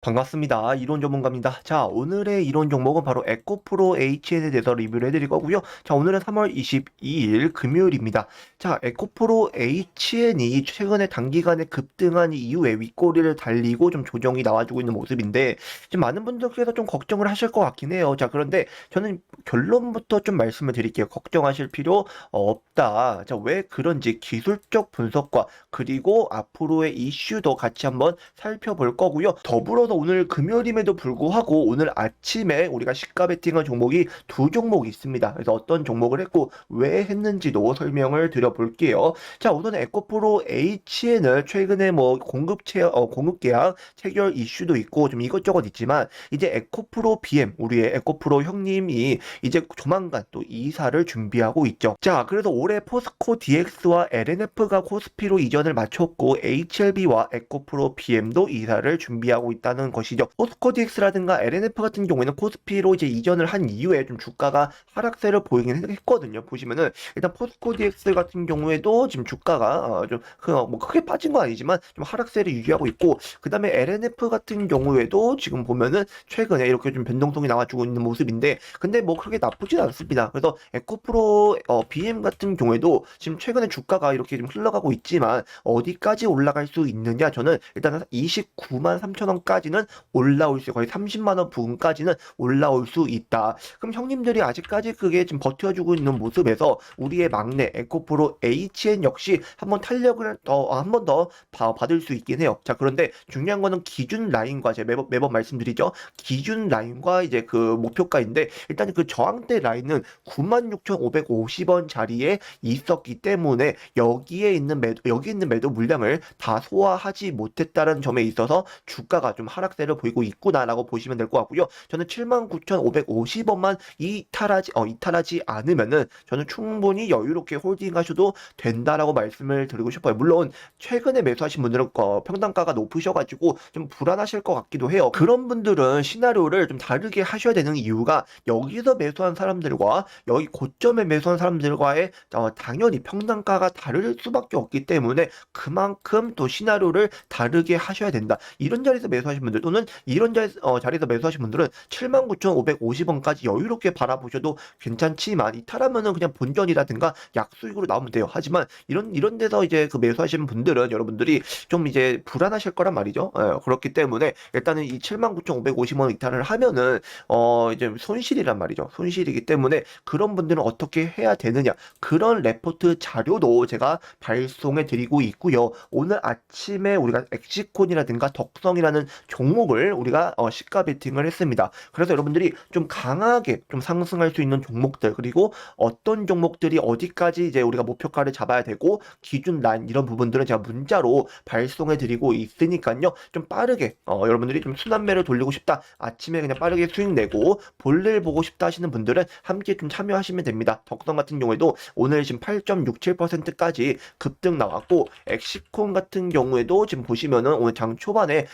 반갑습니다. 이론 전문가입니다. 자, 오늘의 이론 종목은 바로 에코프로 HN에 대해서 리뷰를 해드릴 거고요. 자, 오늘은 3월 22일 금요일입니다. 자, 에코프로 HN이 최근에 단기간에 급등한 이후에 윗꼬리를 달리고 좀 조정이 나와주고 있는 모습인데, 지금 많은 분들께서 좀 걱정을 하실 것 같긴 해요. 자, 그런데 저는 결론부터 좀 말씀을 드릴게요. 걱정하실 필요 없다. 자, 왜 그런지 기술적 분석과 그리고 앞으로의 이슈도 같이 한번 살펴볼 거고요. 더불어 서 오늘 금요일임에도 불구하고 오늘 아침에 우리가 시가 베팅한 종목이 두 종목이 있습니다. 그래서 어떤 종목을 했고 왜 했는지도 설명을 드려볼게요. 자, 우선 에코프로 HN을 최근에 뭐 공급 체, 어, 공급 계약 체결 이슈도 있고 좀 이것저것 있지만 이제 에코프로 BM 우리의 에코프로 형님이 이제 조만간 또 이사를 준비하고 있죠. 자, 그래서 올해 포스코 DX와 LNF가 코스피로 이전을 마쳤고 HLB와 에코프로 BM도 이사를 준비하고 있다는 것이죠. 포스코 DX라든가 LNF 같은 경우에는 코스피로 이제 이전을 한 이후에 좀 주가가 하락세를 보이긴 했거든요. 보시면은 일단 포스코 DX 같은 경우에도 지금 주가가 어, 좀뭐 크게 빠진 건 아니지만 좀 하락세를 유지하고 있고 그 다음에 LNF 같은 경우에도 지금 보면은 최근에 이렇게 좀 변동성이 나와주고 있는 모습인데 근데 뭐 크게 나쁘진 않습니다. 그래서 에코프로 어, BM 같은 경우에도 지금 최근에 주가가 이렇게 좀 흘러가고 있지만 어디까지 올라갈 수 있느냐 저는 일단 29만 3천 원까지 는 올라올 수 거의 30만 원 부근까지는 올라올 수 있다. 그럼 형님들이 아직까지 그게 지금 버텨주고 있는 모습에서 우리의 막내 에코프로 HN 역시 한번 탄력을 더 한 번 더 받을 수 있긴 해요. 자 그런데 중요한 거는 기준 라인과 제가 매번, 매번 말씀드리죠. 기준 라인과 이제 그 목표가인데 일단 그 저항대 라인은 96,550원 자리에 있었기 때문에 여기에 있는 매도 여기 있는 매도 물량을 다 소화하지 못했다는 점에 있어서 주가가 좀 하락세를 보이고 있구나라고 보시면 될 것 같고요. 저는 79,550원만 이탈하지 어 이탈하지 않으면은 저는 충분히 여유롭게 홀딩하셔도 된다라고 말씀을 드리고 싶어요. 물론 최근에 매수하신 분들은 어, 평단가가 높으셔가지고 좀 불안하실 것 같기도 해요. 그런 분들은 시나리오를 좀 다르게 하셔야 되는 이유가 여기서 매수한 사람들과 여기 고점에 매수한 사람들과의 어, 당연히 평단가가 다를 수밖에 없기 때문에 그만큼 또 시나리오를 다르게 하셔야 된다. 이런 자리에서 매수하신 분들 또는 이런 자리, 어, 자리에서 매수하신 분들은 79,550원까지 여유롭게 바라보셔도 괜찮지만 이탈하면은 그냥 본전이라든가 약수익으로 나오면 돼요. 하지만 이런 이런 데서 이제 그 매수하시는 분들은 여러분들이 좀 이제 불안하실 거란 말이죠. 예, 그렇기 때문에 일단은 이 79,550원 이탈을 하면은 어 이제 손실이란 말이죠. 손실이기 때문에 그런 분들은 어떻게 해야 되느냐 그런 레포트 자료도 제가 발송해 드리고 있고요. 오늘 아침에 우리가 엑시콘이라든가 덕성이라는 종목을 우리가 어, 시가 베팅을 했습니다. 그래서 여러분들이 좀 강하게 좀 상승할 수 있는 종목들 그리고 어떤 종목들이 어디까지 이제 우리가 목표가를 잡아야 되고 기준 란 이런 부분들은 제가 문자로 발송해 드리고 있으니까요. 좀 빠르게 어, 여러분들이 좀 순환매를 돌리고 싶다. 아침에 그냥 빠르게 수익 내고 볼일 보고 싶다 하시는 분들은 함께 좀 참여하시면 됩니다. 덕성 같은 경우에도 오늘 지금 8.67%까지 급등 나왔고 엑시콘 같은 경우에도 지금 보시면은 오늘 장 초반에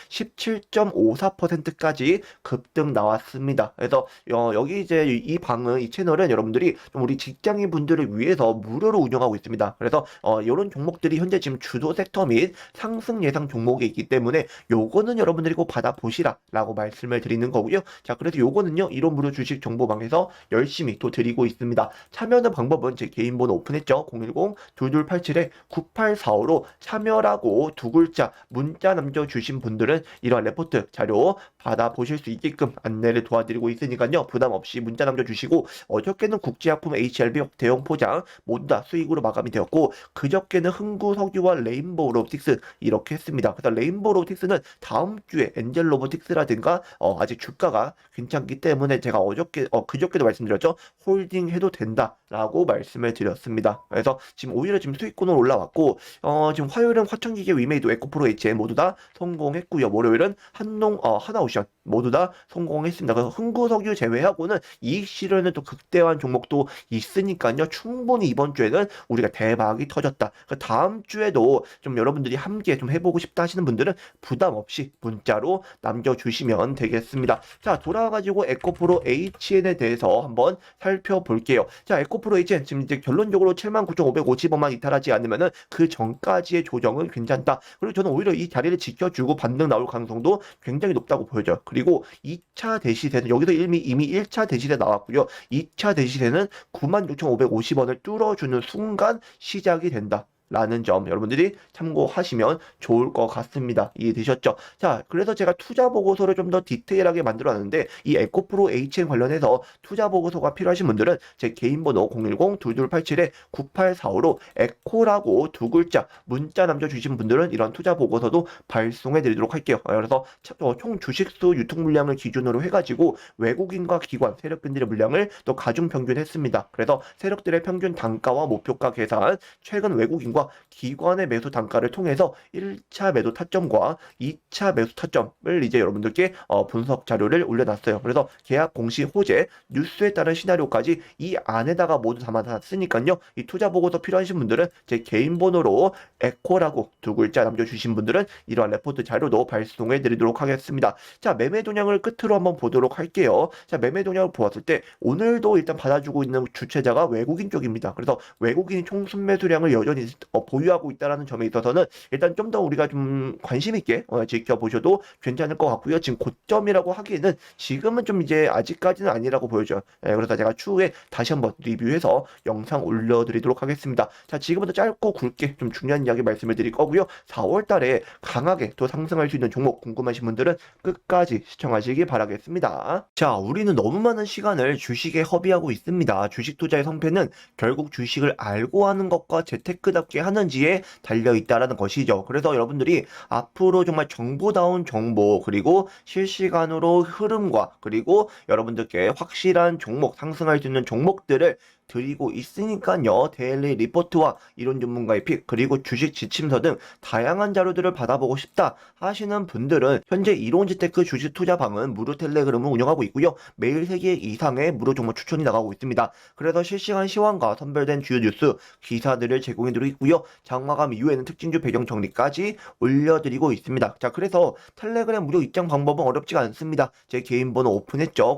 17.54%까지 급등 나왔습니다. 그래서 어, 여기 이제 이 방은 이 채널은 여러분들이 좀 우리 직장인 분들을 위해서 무료로 운영하고 있습니다. 그래서 어, 이런 종목들이 현재 지금 주도 섹터 및 상승 예상 종목에 있기 때문에 요거는 여러분들이 꼭 받아보시라라고 말씀을 드리는 거고요. 자, 그래서 요거는요 이론 무료 주식 정보방에서 열심히 또 드리고 있습니다. 참여하는 방법은 제 개인 번호 오픈했죠. 010-2287-9845로 참여라고 두 글자 문자 남겨주신 분들은 이러한 레포트 자료 받아보실 수 있게끔 안내를 도와드리고 있으니까요. 부담 없이 문자 남겨주시고 어저께는 국제약품 HRB 대형 포장 모두 다 수익으로 마감이 되었고 그저께는 흥구 석유와 레인보우 로보틱스 이렇게 했습니다. 그래서 레인보우 로보틱스는 다음 주에 엔젤 로보틱스라든가 어, 아직 주가가 괜찮기 때문에 제가 어저께 어, 그저께도 말씀드렸죠. 홀딩 해도 된다라고 말씀을 드렸습니다. 그래서 지금 오히려 지금 수익권으로 올라왔고 어, 지금 화요일은 화천기계 위메이도 에코프로 HM 모두 다 성공했고요. 월요일은 한농 어, 하나오션 모두 다 성공했습니다. 그래서 흥구석유 제외하고는 이익 실현은 또 극대화한 종목도 있으니까요. 충분히 이번 주에는 우리가 대박이 터졌다. 그 다음 주에도 좀 여러분들이 함께 좀 해보고 싶다 하시는 분들은 부담 없이 문자로 남겨주시면 되겠습니다. 자 돌아와가지고 에코프로 HN에 대해서 한번 살펴볼게요. 자 에코프로 HN 지금 이제 결론적으로 79,550원만 이탈하지 않으면은 그 전까지의 조정은 괜찮다. 그리고 저는 오히려 이 자리를 지켜주고 반등 나올 가능성도 굉장히 높다고 보여져요. 그리고 2차 대시세는 여기서 이미 이미 1차 대시세 나왔고요. 2차 대시세는 96,550원을 뚫어주는 순간 시작이 된다. 라는 점 여러분들이 참고하시면 좋을 것 같습니다. 이해되셨죠? 자, 그래서 제가 투자 보고서를 좀 더 디테일하게 만들어 놨는데 이 에코프로 HN 관련해서 투자 보고서가 필요하신 분들은 제 개인 번호 010-2287-9845로 에코라고 두 글자 문자 남겨 주신 분들은 이런 투자 보고서도 발송해 드리도록 할게요. 어, 그래서 차- 어, 총 주식수 유통 물량을 기준으로 해 가지고 외국인과 기관 세력들의 물량을 또 가중 평균했습니다. 그래서 세력들의 평균 단가와 목표가 계산, 최근 외국인 과 기관의 매수 단가를 통해서 1차 매도 타점과 2차 매수 타점을 이제 여러분들께 어, 분석 자료를 올려놨어요. 그래서 계약 공시 호재, 뉴스에 따른 시나리오까지 이 안에다가 모두 담아놨으니까요. 이 투자 보고서 필요하신 분들은 제 개인 번호로 에코라고 두 글자 남겨주신 분들은 이러한 레포트 자료도 발송해 드리도록 하겠습니다. 자, 매매 동향을 끝으로 한번 보도록 할게요. 자, 매매 동향을 보았을 때 오늘도 일단 받아주고 있는 주체자가 외국인 쪽입니다. 그래서 외국인이 총 순매수량을 여전히 어, 보유하고 있다는 점에 있어서는 일단 좀 더 우리가 좀 관심 있게 어, 지켜보셔도 괜찮을 것 같고요. 지금 고점이라고 하기에는 지금은 좀 이제 아직까지는 아니라고 보여져요. 예, 그래서 제가 추후에 다시 한번 리뷰해서 영상 올려드리도록 하겠습니다. 자, 지금부터 짧고 굵게 좀 중요한 이야기 말씀을 드릴 거고요. 4월 달에 강하게 또 상승할 수 있는 종목 궁금하신 분들은 끝까지 시청하시기 바라겠습니다. 자, 우리는 너무 많은 시간을 주식에 허비하고 있습니다. 주식 투자의 성패는 결국 주식을 알고 하는 것과 재테크답게 하는지에 달려 있다라는 것이죠. 그래서 여러분들이 앞으로 정말 정보다운 정보 그리고 실시간으로 흐름과 그리고 여러분들께 확실한 종목 상승할 수 있는 종목들을 드리고 있으니까요. 데일리 리포트와 이론 전문가의 픽 그리고 주식 지침서 등 다양한 자료들을 받아보고 싶다 하시는 분들은 현재 이론지테크 주식 투자방은 무료 텔레그램을 운영하고 있고요. 매일 3개 이상의 무료 정보 추천이 나가고 있습니다. 그래서 실시간 시황과 선별된 주요 뉴스 기사들을 제공해드리고 있고요. 장마감 이후에는 특징주 배경 정리까지 올려드리고 있습니다. 자, 그래서 텔레그램 무료 입장 방법은 어렵지가 않습니다. 제 개인 번호 오픈했죠.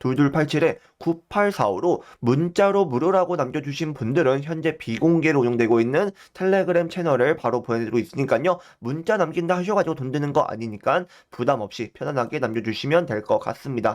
010-2287-9845로 문자로 무료라고 남겨주신 분들은 현재 비공개로 운영되고 있는 텔레그램 채널을 바로 보내드리고 있으니까요. 문자 남긴다 하셔가지고 돈 드는 거 아니니까 부담 없이 편안하게 남겨주시면 될 것 같습니다.